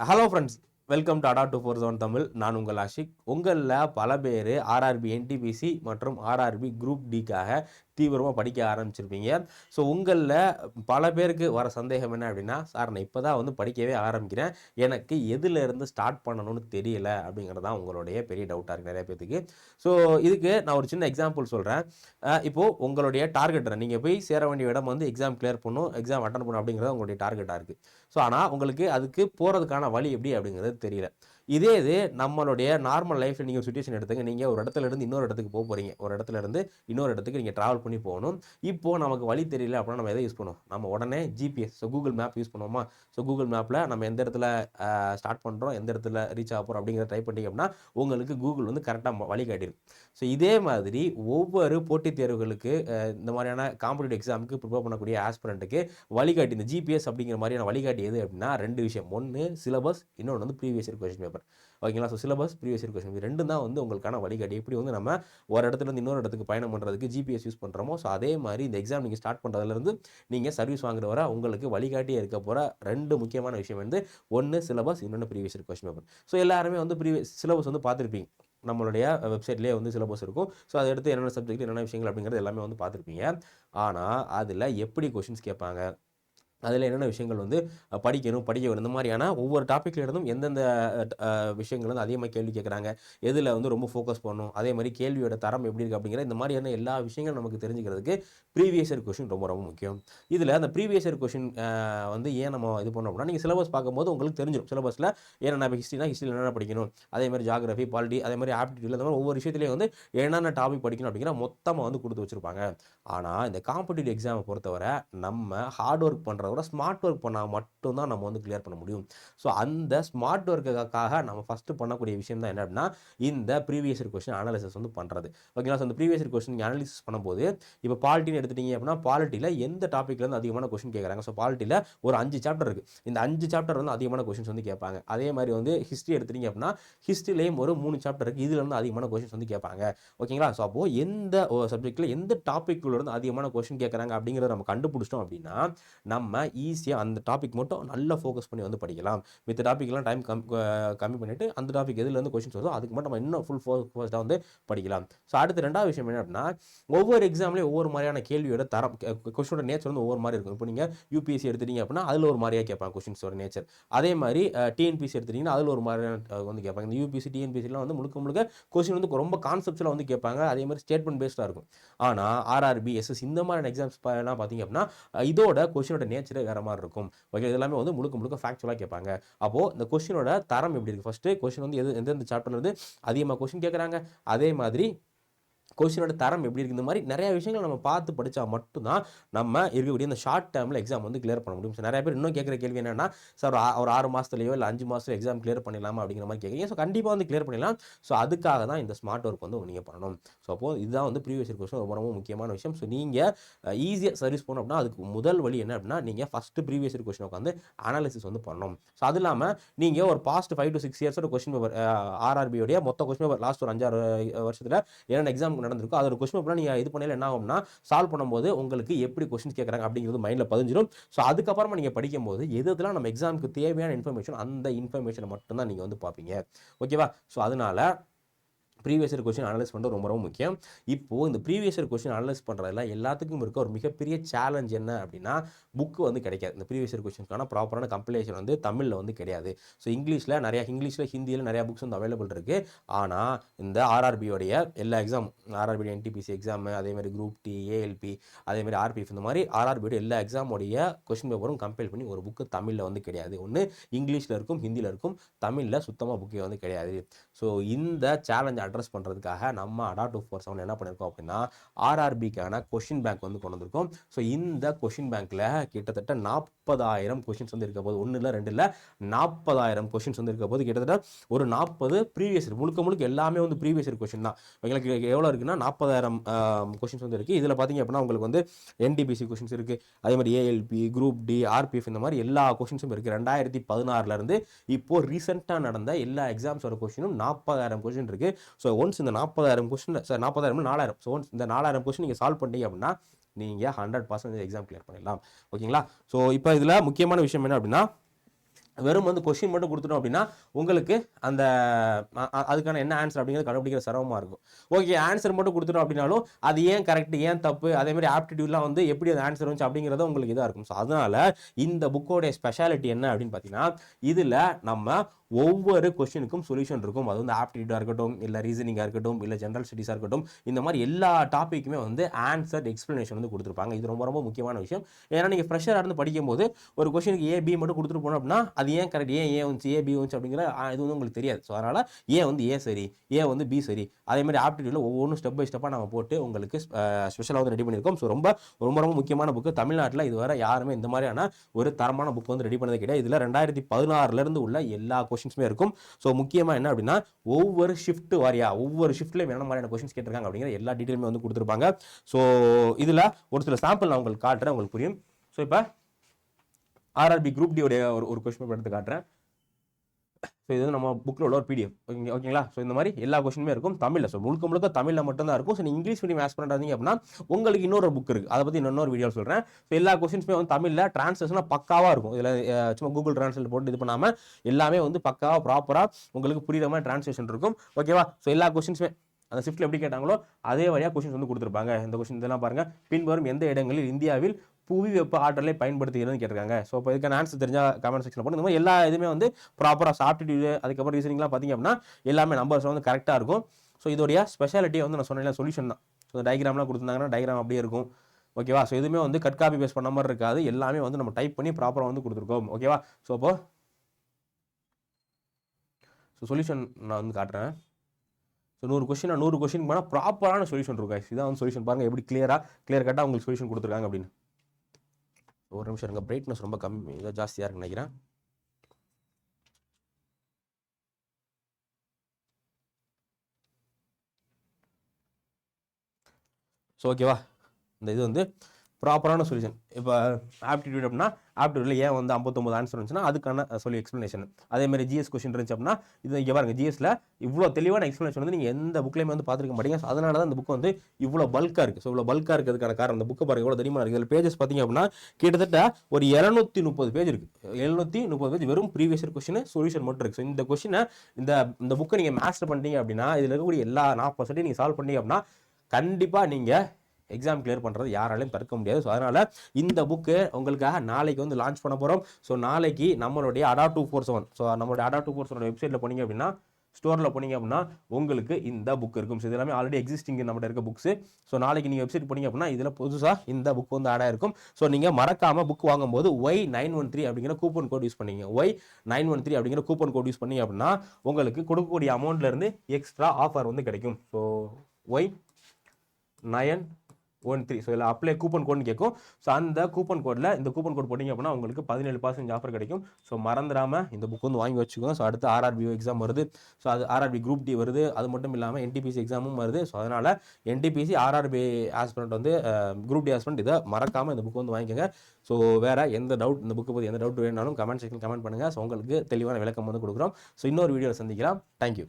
Hello friends welcome to Adda two four seven Tamil நான் உங்கள் ஆஷிக். உங்களில் பல பேர் ஆர்ஆர்பி என்டிபிசி மற்றும் ஆர்ஆர்பி குரூப் டிக்காக தீவிரமாக படிக்க ஆரம்பிச்சிருப்பீங்க. ஸோ உங்களில் பல பேருக்கு வர சந்தேகம் என்ன அப்படின்னா சார் நான் இப்போ தான் வந்து படிக்கவே ஆரம்பிக்கிறேன். எனக்கு எதுலேருந்து ஸ்டார்ட் பண்ணணும்னு தெரியல. அப்படிங்கிறது தான் உங்களுடைய பெரிய டவுட்டாக இருக்குது நிறைய பேத்துக்கு. ஸோ இதுக்கு நான் ஒரு சின்ன எக்ஸாம்பிள் சொல்கிறேன் இப்போது உங்களுடைய டார்கெட் நீங்கள் போய் சேர வேண்டிய இடம் வந்து எக்ஸாம் கிளியர் பண்ணணும் எக்ஸாம் அட்டன் பண்ணும் அப்படிங்கிறது உங்களுடைய டார்கெட்டாக இருக்குது ஸோ ஆனால் உங்களுக்கு அதுக்கு போகிறதுக்கான வழி எப்படி அப்படிங்கிறது தெரியல. இதே இது நம்மளுடைய நார்மல் லைஃப்பில் நீங்கள் சுச்சுவேஷன் எடுத்துங்க. நீங்கள் ஒரு இடத்துல இருந்து இன்னொரு இடத்துக்கு போக போகிறீங்க ஒரு இடத்துல இருந்து இன்னொரு இடத்துக்கு நீங்கள் ட்ராவல் பண்ணி போகணும். இப்போது நமக்கு வழி தெரியல அப்படின்னா நம்ம எதை யூஸ் பண்ணுவோம்? நம்ம உடனே GPS so Google map use பண்ணுவோமா? ஸோ கூகுள் மேப்பில் நம்ம எந்த இடத்துல ஸ்டார்ட் பண்ணுறோம் எந்த இடத்துல ரீச் ஆக போகிறோம் அப்படிங்கிறத ட்ரை பண்ணிங்க அப்படின்னா உங்களுக்கு கூகுள் வந்து கரெக்டாக வழி காட்டிடும். ஸோ இதே மாதிரி ஒவ்வொரு போட்டித் தேர்வுகளுக்கு இந்த மாதிரியான காம்படிட்டிவ் எக்ஸாமுக்கு ப்ரிப்பேர் பண்ணக்கூடிய ஆஸ்பிரண்ட்டுக்கு வழிகாட்டி இந்த ஜிபிஎஸ் அப்படிங்கிற மாதிரியான வழிகாட்டி எது அப்படின்னா ரெண்டு விஷயம். ஒன்று சிலபஸ் இன்னொன்று வந்து ப்ரீவியஸ் இயர் கொஸ்டின் பேப்பர் ஓகேங்களா? So syllabus previous year question இது ரெண்டும் தான் வந்து உங்களுக்கான வழிகாட்டி. எப்படி வந்து நம்ம ஒரு இடத்துலருந்து இன்னொரு இடத்துக்கு பயணம் பண்ணுறதுக்கு ஜிபிஎஸ் யூஸ் பண்ணுறோமோ ஸோ அதே மாதிரி இந்த எக்ஸாம் நீங்கள் ஸ்டார்ட் பண்ணுறதுலேருந்து நீங்கள் சர்வீஸ் வாங்குற வர உங்களுக்கு வழிகாட்டியே இருக்க போகிற ரெண்டு முக்கியமான விஷயம் வந்து ஒன்று சிலபஸ் இன்னொன்று previous year question paper so எல்லாருமே வந்து ப்ரீவியஸ் சிலபஸ் வந்து பார்த்துருப்பீங்க. நம்மளுடைய வெப்சைட்லேயே வந்து சிலபஸ் இருக்கும். ஸோ அதை எடுத்து என்னென்ன சப்ஜெக்ட் என்னென்ன விஷயங்கள் அப்படிங்கிறது எல்லாமே வந்து பார்த்துருப்பீங்க. ஆனால் அதில் எப்படி கொஷின்ஸ் கேட்பாங்க? அதில் என்னென்ன விஷயங்கள் வந்து படிக்கணும் படிக்க வேணும் இந்த மாதிரியான ஒவ்வொரு டாப்பிக்கில் இருந்தும் எந்தெந்த விஷயங்கள் வந்து அதிகமாக கேள்வி கேட்குறாங்க எதில் வந்து ரொம்ப ஃபோக்கஸ் பண்ணணும் அதே மாதிரி கேள்வியோட தரம் எப்படி இருக்குது அப்படிங்கிற இந்த மாதிரியான எல்லா விஷயங்களும் நமக்கு தெரிஞ்சுக்கிறதுக்கு ப்ரீவியஸ் இயர் கொஷின் ரொம்ப ரொம்ப முக்கியம். இதில் அந்த ப்ரீவியஸ் இயர் கொஷின் வந்து ஏன் நம்ம இது பண்ணோம் அப்படின்னா நீங்கள் சிலபஸ் பார்க்கும்போது உங்களுக்கு தெரிஞ்சிடும் சிலபஸில் ஏன்னா இப்போ ஹிஸ்ட்ரினா ஹிஸ்ட்ரியில் என்னென்ன படிக்கணும் அதே மாதிரி ஜாகிரஃபி பாலிட்டி அதே மாதிரி ஆப்டிடியூட் அந்த மாதிரி ஒவ்வொரு விஷயத்துலையும் வந்து என்னென்ன டாபிக் படிக்கணும் அப்படிங்கிற மொத்தமாக வந்து கொடுத்து வச்சுருப்பாங்க. ஆனால் இந்த காம்படிட்டிவ் எக்ஸாமை பொறுத்தவரை நம்ம ஹார்ட் ஒர்க் பண்ணுற விட ஸ்மார்ட் ஒர்க் பண்ணால் மட்டும்தான் நம்ம வந்து கிளியர் பண்ண முடியும். ஸோ அந்த ஸ்மார்ட் ஒர்க்குக்காக நம்ம ஃபஸ்ட்டு பண்ணக்கூடிய விஷயம் தான் என்ன அப்படின்னா இந்த ப்ரீவியஸ் கொஸ்டின் அனாலிசிஸ் வந்து பண்ணுறது ஓகேங்களா ஸோ அந்த ப்ரீவியஸ் கொஸ்டின் நீங்கள் அனாலிசிஸ் பண்ணும்போது இப்போ பாலிட்டின்னு எடுத்துட்டீங்க அப்படின்னா பாலிட்டியில் எந்த டாப்பிக்லேருந்து அதிகமான கொஸ்டின் கேட்குறாங்க ஸோ பாலிட்டியில் ஒரு அஞ்சு சாப்டர் இருக்குது இந்த அஞ்சு சாப்டர் வந்து அதிகமான கொஸ்டின்ஸ் வந்து கேட்பாங்க. அதே மாதிரி வந்து ஹிஸ்ட்ரி எடுத்துட்டீங்க அப்படின்னா ஹிஸ்ட்ரிலேயும் ஒரு மூணு சாப்டர் இருக்குது இதுல அதிகமான கொஸ்டின்ஸ் வந்து கேட்பாங்க. ஓகேங்களா ஸோ அப்போது எந்த சப்ஜெக்ட்டில் எந்த டாப்பிக்குள்ளேருந்து அதிகமான கொஸ்டின் கேட்குறாங்க அப்படிங்கிறத நம்ம கண்டுபிடிச்சிட்டோம் அப்படின்னா நம்ம ஈஸியாக அந்த டாபிக் மட்டும் நல்லா ஃபோக்கஸ் பண்ணி வந்து படிக்கலாம். மித்த டாப்பிக்லாம் டைம் கம் கம்மி பண்ணிவிட்டு அந்த டாபிக் எதுலேருந்து கொஸ்டின்ஸ் வருதோ அதுக்கு மட்டும் நம்ம இன்னும் ஃபுல் ஃபோக்கஸ்டாக வந்து படிக்கலாம். ஸோ அடுத்து ரெண்டாவது விஷயம் என்ன அப்படின்னா ஒவ்வொரு எக்ஸாம்லேயும் ஒவ்வொரு மாதிரியான கேள்வியோட தரம் கொஸ்டினோட நேச்சர் வந்து ஒவ்வொரு மாதிரி இருக்கும். இப்போ நீங்கள் யூபிஎஸ்சி எடுத்துட்டீங்க அப்படின்னா அதில் ஒரு மாதிரியாக கேட்பாங்க கொஸ்டின்ஸோட நேச்சர் அதே மாதிரி டிஎன்பிசி எடுத்துட்டீங்கன்னா அதில் ஒரு மாதிரியான வந்து கேட்பாங்க. இந்த யூபிஎஸ்சி டிஎன்பிசிலாம் வந்து முழுக்க முழுக்க கொஸ்டின் வந்து ரொம்ப கான்செப்ட்ஸில் வந்து கேட்பாங்க. அதே மாதிரி ஸ்டேட்மெண்ட் பேஸ்டாக இருக்கும். ஆனால் ஆர்ஆர்பி எஸ்எஸ் இந்த மாதிரியான எக்ஸாம்ஸ் எல்லாம் பார்த்தீங்க அப்படின்னா இதோட கொஸ்டினோட நேச்சர் வேறு மாதிரி இருக்கும் ஓகே இதெல்லாமே வந்து முழுக்க முழுக்க ஃபேக்சுவலாக கேட்பாங்க. அப்போது இந்த கொஸ்டினோட தரம் எப்படி இருக்குது ஃபஸ்ட்டு கொஸ்டின் வந்து எது எந்தெந்த சாப்டர்லேருந்து அதிகமாக கொஸ்டின் கேட்குறாங்க? அதே மாதிரி கொஸ்டினோட தரம் எப்படி இருக்குது இந்த மாதிரி நிறைய விஷயங்கள் நம்ம பார்த்து படித்தா மட்டும்தான் நம்ம இருக்கக்கூடிய இந்த ஷார்ட் டேர்மில் எக்ஸாம் வந்து கிளியர் பண்ண முடியும். ஸோ நிறைய பேர் இன்னும் கேட்குற கேள்வி என்னன்னா சார் ஒரு ஆ- ஒரு ஆறு மாதத்துலையோ இல்லை அஞ்சு மாதத்துல எக்ஸாம் கிளியர் பண்ணிடலாமா அப்படிங்கிற மாதிரி கேட்குறீங்க. ஸோ கண்டிப்பாக வந்து கிளியர் பண்ணிடலாம். ஸோ அதுக்காக தான் இந்த ஸ்மார்ட் ஒர்க் வந்து நீங்கள் பண்ணணும். ஸோ அப்போது இதுதான் வந்து ப்ரீவியஸ் கொஸ்டின் ரொம்ப ரொம்ப முக்கியமான விஷயம். ஸோ நீங்கள் ஈஸியாக சர்வீஸ் பண்ணணும் அப்படின்னா அதுக்கு முதல் வழி என்ன அப்படின்னா நீங்கள் ஃபஸ்ட்டு ப்ரீவியஸ் இயர் கொஸ்டின் உட்காந்து அனாலிசிஸ் வந்து பண்ணணும். ஸோ அது இல்லாமல் நீங்கள் ஒரு பாஸ்ட் ஃபைவ் டு சிக்ஸ் இயர்ஸோட கொஸ்டின் பேப்பர் ஆர்ஆர்பியோடைய மொத்த கொஸ்டின் பேப்பர் லாஸ்ட் ஒரு அஞ்சாறு வருஷத்தில் என்னென்ன எக்ஸாம் நடந்திருக்கோ அதோட கொஸ்டின் பேப்பர் நீங்கள் இது பண்ணல என்ன ஆகும்னா சால்வ் பண்ணும்போது உங்களுக்கு எப்படி கொஸ்டின்ஸ் கேட்குறாங்க அப்படிங்கிறது மைண்டில் பதிஞ்சிடும் ஸோ அதுக்கப்புறமா நீங்கள் படிக்கும்போது எது இதெல்லாம் நம்ம எக்ஸாமுக்கு தேவையான இன்ஃபர்மேஷன் அந்த இன்ஃபர்மேஷனை மட்டும்தான் நீங்கள் வந்து பார்ப்பீங்க. ஓகேவா ஸோ அதனால ப்ரீவியஸ் இயர் கொஸ்டின் அனலைஸ் பண்ணுறது ரொம்ப ரொம்ப முக்கியம். இப்போது இந்த ப்ரீவியஸ் இயர் கொஸ்டின் அனலைஸ் பண்ணுறதுல எல்லாத்துக்கும் இருக்க ஒரு மிகப்பெரிய சேலஞ்ச் என்ன அப்படின்னா புக்கு வந்து கிடைக்காது. இந்த ப்ரீவியஸ் இயர் கொஸ்டின்ஸ்க்கான ப்ராப்பரான கம்பிலேஷன் வந்து தமிழில் வந்து கிடையாது. ஸோ இங்கிலீஷில் நிறையா இங்கிலீஷில் ஹிந்தியில் நிறையா புக்ஸ் வந்து அவைலபிள் இருக்குது ஆனால் இந்த ஆர்ஆர்பியோடைய எல்லா எக்ஸாம் ஆர்ஆர்பி என்டிபிசி எக்ஸாமு அதேமாதிரி குரூப் டி ஏஎல்பி அதேமாதிரி ஆர்பிஎஃப் இந்த மாதிரி ஆர்ஆர்பியோட எல்லா எக்ஸாமோடைய கொஸ்டின் பேப்பரும் கம்பேர் பண்ணி ஒரு புக்கு தமிழில் வந்து கிடையாது. ஒன்று இங்கிலீஷில் இருக்கும் ஹிந்தியில் இருக்கும். தமிழில் சுத்தமாக புக்கே வந்து கிடையாது. ஸோ இந்த சேலஞ்சை அட்ரஸ் பண்ணுறதுக்காக நம்ம அடா டூ ஃபோர் செவன் என்ன பண்ணியிருக்கோம் அப்படின்னா ஆர்ஆர்பிக்கான கொஷின் பேங்க் வந்து கொண்டு வந்திருக்கோம். ஸோ இந்த கொஷின் பேங்க்கில் கிட்டத்தட்ட நாற்பதாயிரம் கொஷின்ஸ் வந்து இருக்க போது ஒன்று இல்லை ரெண்டு இல்லை நாற்பதாயிரம் கொஷின்ஸ் வந்து இருக்க போது கிட்டத்தட்ட ஒரு நாற்பது ப்ரீவியஸ் முழுக்க முழுக்க எல்லாமே வந்து ப்ரீவியஸ் இயர் கொஷின் தான். எங்களுக்கு எவ்வளோ இருக்குன்னா நாற்பதாயிரம் கொஷின்ஸ் வந்து இருக்குது இதில் பார்த்தீங்க அப்படின்னா உங்களுக்கு வந்து என்டிபிசி கொஷின்ஸ் இருக்குது அதே மாதிரி ஏஎல்பி குரூப் டி ஆர்பிஎஃப் இந்த மாதிரி எல்லா கொஷின்ஸும் இருக்குது ரெண்டாயிரத்தி பதினாறுலேருந்து இப்போ ரீசெண்டாக நடந்த எல்லா எக்ஸாம்ஸோட கொஷினும் நாற்பதாயிரம் கொஷின் இருக்குது ஸோ ஒன்ஸ் இந்த நாற்பதாயிரம் கொஷின் சார் நாற்பதாயிரம் நாலாயிரம். ஸோ ஒன்ஸ் இந்த நாலாயிரம் கொஷின் நீங்கள் சால்வ் பண்ணீங்க அப்படின்னா நீங்கள் ஹண்ட்ரட் பர்சன்டேஜ் எக்ஸாம் கிளியர் பண்ணிடலாம். ஓகேங்களா? ஸோ இப்போ இதில் முக்கியமான விஷயம் என்ன அப்படின்னா வெறும் வந்து கொஷின் மட்டும் கொடுத்துட்டோம் அப்படின்னா உங்களுக்கு அந்த அதுக்கான என்ன ஆன்சர் அப்படிங்கிறது கண்டுபிடிக்கிற சிரமமாக இருக்கும். ஓகே ஆன்சர் மட்டும் கொடுத்துட்டோம் அப்படின்னாலும் அது ஏன் கரெக்ட் ஏன் தப்பு அதே மாதிரி ஆப்டிடியூட்லாம் வந்து எப்படி அந்த ஆன்சர் வந்துச்சு அப்படிங்கிறது உங்களுக்கு இதாக இருக்கும். ஸோ அதனால் இந்த புக்கோடைய ஸ்பெஷாலிட்டி என்ன அப்படின்னு பார்த்தீங்கன்னா இதில் நம்ம ஒவ்வொரு கொஷினுக்கும் சொல்யூஷன் இருக்கும். அது வந்து ஆப்டிடியூடாக இருக்கட்டும் இல்லை ரீசனிங்காக இருக்கட்டும் இல்லை ஜென்ரல் ஸ்டடிஸாக இருக்கட்டும் இந்த மாதிரி எல்லா டாப்பிக்குமே வந்து ஆன்சர் எக்ஸ்ப்ளனேஷன் வந்து கொடுத்துருப்பாங்க. இது ரொம்ப ரொம்ப முக்கியமான விஷயம். ஏன்னா நீங்கள் ஃப்ரெஷராக இருந்து படிக்கும்போது ஒரு கொஷனுக்கு ஏ பி மட்டும் கொடுத்துட்டு போனோம் அப்படின்னா அது ஏன் கரெக்ட் ஏன் ஏ வந்துச்சு ஏ பி வந்துச்சு அப்படிங்கிற இது வந்து உங்களுக்கு தெரியாது. ஸோ அதனால் ஏ வந்து ஏ சரி ஏ வந்து பி சரி. அதே மாதிரி ஆப்டிடியூடில் ஒவ்வொன்றும் ஸ்டெப் பை ஸ்டெப்பாக நம்ம போட்டு உங்களுக்கு ஸ்பெஷலாக வந்து ரெடி பண்ணியிருக்கோம். ஸோ ரொம்ப ரொம்ப ரொம்ப முக்கியமான புக்கு தமிழ்நாட்டில் இதுவரை யாருமே இந்த மாதிரியான ஒரு தரமான புக் வந்து ரெடி பண்ணது கிடையாது. இதில் ரெண்டாயிரத்தி பதினாறுலேருந்து உள்ள எல்லா கொஷின்ஸுமே இருக்கும். ஸோ முக்கியமாக என்ன அப்படின்னா ஒவ்வொரு ஷிஃப்ட் வாரியா ஒவ்வொரு ஷிஃப்ட்லேயும் என்ன மாதிரியான கொஷின்ஸ் கேட்டிருக்காங்க அப்படிங்கிற எல்லா டீட்டெயிலுமே வந்து கொடுத்துருப்பாங்க. ஸோ இதில் ஒரு சில சாம்பிள் நான் உங்களுக்கு காட்டுறேன் உங்களுக்கு புரியும். ஸோ இப்போ ஆர்ஆர்பி குரூப் டி உடைய ஒரு ஒரு கொஷின் எடுத்து காட்டுறேன். ஸோ இது வந்து நம்ம புக்கில் உள்ள ஒரு பிடிஎஃப் ஓகே ஓகேங்களா ஸோ இந்த மாதிரி எல்லா கொஸ்டினுமே இருக்கும். தமிழில். ஸோ முழுக்க முழுக்க தமிழில் மட்டும்தான் இருக்கும். ஸோ நீங்கள் இங்கிலீஷ் மீடியம் ஆஸ் பண்ணுறீங்க அப்படின்னா உங்களுக்கு இன்னொரு புக் இருக்குது அதை பற்றி இன்னொரு வீடியோ சொல்கிறேன் ஸோ எல்லா கொஸ்டின்ஸுமே வந்து தமிழில் டிரான்ஸ்லேஷனாக பக்காவாக இருக்கும். இதில் சும்மா கூகுள் டிரான்ஸ்லேட் போட்டு இது பண்ணாமல் எல்லாமே வந்து பக்காவாக ப்ராப்பராக உங்களுக்கு புரியுற மாதிரி டிரான்ஸ்லேஷன் இருக்கும். ஓகேவா ஸோ எல்லா கொஸ்டின்ஸுமே அந்த ஷிஃப்ட்டில் எப்படி கேட்டாங்களோ அதே வழியாக கொஸ்டின்ஸ் வந்து கொடுத்துருப்பாங்க. இந்த கொஸ்டின் இதெல்லாம் பாருங்கள் பின்வரும் எந்த இடங்களில் இந்தியாவில் புவி வெப்ப ஆற்றலை பயன்படுத்துகிறதுன்னு கேட்டிருக்காங்க. ஸோ இப்போ இதுக்கான ஆன்சர் தெரிஞ்சால் கமெண்ட் செக்ஷனில் போட்டு இந்த மாதிரி எல்லா இதுவுமே வந்து ப்ராப்பராக சாப்டிடியூடு அதுக்கப்புறம் ரீசனிங்லாம் பார்த்திங்க அப்படின்னா எல்லாமே நம்பர்ஸ் வந்து கரெக்டாக இருக்கும். ஸோ இதோடைய ஸ்பெஷாலிட்டியை வந்து நான் சொன்னேன் சொல்யூஷன் தான். ஸோ டயக்ராம்லாம் கொடுத்துருந்தாங்கன்னா டயக்ராம் அப்படியே இருக்கும். ஓகேவா ஸோ எதுவுமே வந்து கட் காப்பி பேஸ் பண்ண மாதிரி இருக்காது. எல்லாமே வந்து நம்ம டைப் பண்ணி ப்ராப்பராக வந்து கொடுத்துருக்கோம். ஓகேவா ஸோ அப்போ ஸோ சொல்யூஷன் நான் வந்து காட்டுறேன். ஸோ நூறு கொஷின் நூறு கொஷின் போனால் ப்ராப்பரான சொல்யூஷன் இருக்கும் இதான் வந்து சொல்யூஷன் பாருங்கள் எப்படி கிளியராக கிளியர் கட்டாக உங்களுக்கு சொல்யூஷன் கொடுத்துருக்காங்க அப்படின்னு. ஒரு நிமிஷம் இருங்க. பிரைட்னஸ் ரொம்ப கம்மி. இதாக ஜாஸ்தியாக இருக்குன்னு நினைக்கிறேன். ஸோ ஓகேவா இந்த இது வந்து ப்ராப்பரான சொல்யூஷன். இப்போ ஆப்டிடியூட் அப்படின்னா ஆப்டிடியூடில் ஏன் வந்து ஐம்பத்தொம்பது ஆன்சர் இருந்துச்சுன்னா அதுக்கான சொல்லி எக்ஸ்ப்ளனேஷன் அதே மாதிரி ஜிஎஸ் கொஸ்டின் இருந்துச்சு அப்படின்னா இது இங்கே பாருங்க ஜிஎஸ்ல இவ்வளோ தெளிவான எக்ஸ்ப்ளனேஷன் வந்து நீங்கள் எந்த புக்லேயுமே வந்து பார்த்துருக்க மாட்டீங்க. So, அதனால தான் இந்த புக் வந்து இவ்வளோ பல்காக இருக்குது ஸோ இவ்வளோ பல்காக இருக்கிறதுக்கான காரணம் இந்த புக்கு பாருங்க இவ்வளோ தெரியுமா இருக்குது இதில் பேஜஸ் பார்த்தீங்க அப்படின்னா கிட்டத்தட்ட ஒரு இரநூத்தி முப்பது பேஜ் இருக்குது எழுநூற்றி முப்பது பேஜ் வெறும் ப்ரீவியஸ் கொஸ்டின் சொல்யூஷன் மட்டும் இருக்குது ஸோ இந்த கொஸ்டினை இந்த இந்த புக்கை நீங்கள் மாஸ்டர் பண்ணிட்டீங்க அப்படின்னா இதில் இருக்கக்கூடிய எல்லா நாற்பது நீங்கள் சால்வ் பண்ணீங்க அப்படின்னா கண்டிப்பாக நீங்கள் எக்ஸாம் கிளியர் பண்ணுறது யாராலையும் தடுக்க முடியாது. ஸோ அதனால் இந்த புக்கு உங்களுக்காக நாளைக்கு வந்து லான்ச் பண்ண போகிறோம் ஸோ நாளைக்கு நம்மளுடைய அடா டூ ஃபோர் செவன் ஸோ நம்மளுடைய அடா டூ ஃபோர் செவன் வெப்சைட்டில் போனீங்க அப்படின்னா ஸ்டோரில் போனீங்க அப்படின்னா உங்களுக்கு இந்த புக் இருக்கும். ஸோ இது எல்லாமே ஆல்ரெடி எக்ஸிஸ்டிங் நம்மகிட்ட இருக்க புக்ஸ் ஸோ நாளைக்கு நீங்கள் வெப்சைட் போனீங்க அப்படின்னா இதில் புதுசாக இந்த புக் வந்து ஆடாக இருக்கும் ஸோ நீங்கள் மறக்காமல் புக் வாங்கும்போது ஒய் நைன் ஒன் த்ரீ அப்படிங்கிற கூப்பன் கோட் யூஸ் பண்ணீங்க ஒய் நைன் ஒன் த்ரீ அப்படிங்கிற கூப்பன் கோட் யூஸ் பண்ணீங்க அப்படின்னா உங்களுக்கு கொடுக்கக்கூடிய அமௌண்ட்லேருந்து எக்ஸ்ட்ரா ஆஃபர் வந்து கிடைக்கும். So Y nine one three so இதில் அப்ளை கூப்பன் கோட்னு கேட்கும் ஸோ அந்த கூப்பன் கோடில் இந்த கூப்பன் கோட் போட்டிங்க அப்படின்னா உங்களுக்கு பதினேழு பர்சன்ட் ஆஃபர் கிடைக்கும். ஸோ மறந்துடாமல் இந்த புக் வந்து வாங்கி வச்சுக்கோங்க. ஸோ அடுத்து ஆர்ஆர்பி எக்ஸாம் வருது. ஸோ அது ஆர்ஆர்பி குரூப் டி வருது. அது மட்டும் இல்லாமல் என்டிபிசி எக்ஸாமும் வருது. ஸோ அதனால் என்டிபிசி ஆர்ஆர்பி ஆஸ்பிரண்ட் வந்து குரூப் டி ஆஸ்பிரண்ட் இதை மறக்காமல் இந்த புக் வந்து வாங்கிக்கோங்க. ஸோ வேறு எந்த டவுட் இந்த புக்கு பற்றி எந்த டவுட் வேணாலும் கமெண்ட் செக்ஷன் கமெண்ட் பண்ணுங்கள் ஸோ உங்களுக்கு தெளிவான விளக்கம் வந்து கொடுக்குறோம். ஸோ இன்னொரு வீடியோவில் சந்திக்கலாம். தேங்க்யூ